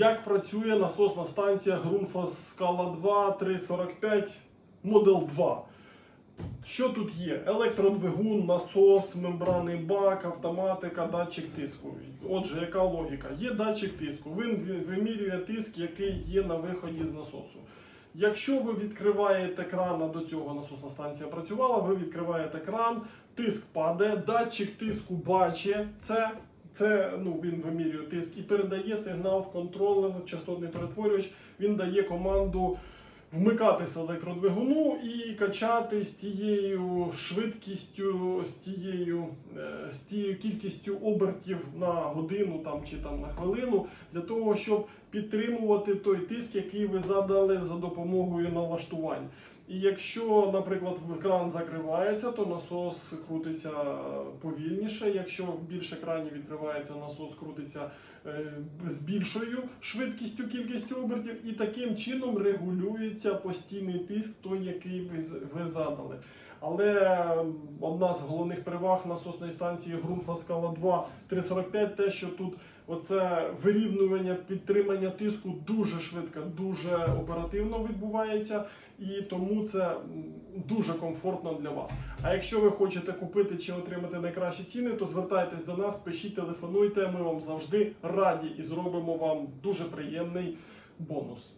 Як працює насосна станція Grundfos Scala 2 345 Model 2. Що тут є? Електродвигун, насос, мембранний бак, автоматика, датчик тиску. Отже, яка логіка? Є датчик тиску. Він вимірює тиск, який є на виході з насосу. Якщо ви відкриваєте кран, а до цього насосна станція працювала, ви відкриваєте кран, тиск падає, датчик тиску бачить це. Це ну, він вимірює тиск і передає сигнал в контролер, частотний перетворювач. Він дає команду вмикатися електродвигуну і качати з тією швидкістю, з тією, е, з тією кількістю обертів на годину там, чи там, на хвилину, для того, щоб підтримувати той тиск, який ви задали за допомогою налаштувань. І якщо, наприклад, кран закривається, то насос крутиться повільніше. Якщо більше кранів відкривається, насос крутиться е, з більшою швидкістю, кількістю обертів, і таким чином регулюється постійний тиск, той, який ви задали. Але одна з головних переваг насосної станції Grundfos Scala 2 345 те, що тут оце вирівнювання, підтримання тиску дуже швидко, дуже оперативно відбувається, і тому це дуже комфортно для вас. А якщо ви хочете купити чи отримати найкращі ціни, то звертайтесь до нас, пишіть, телефонуйте. Ми вам завжди раді і зробимо вам дуже приємний бонус.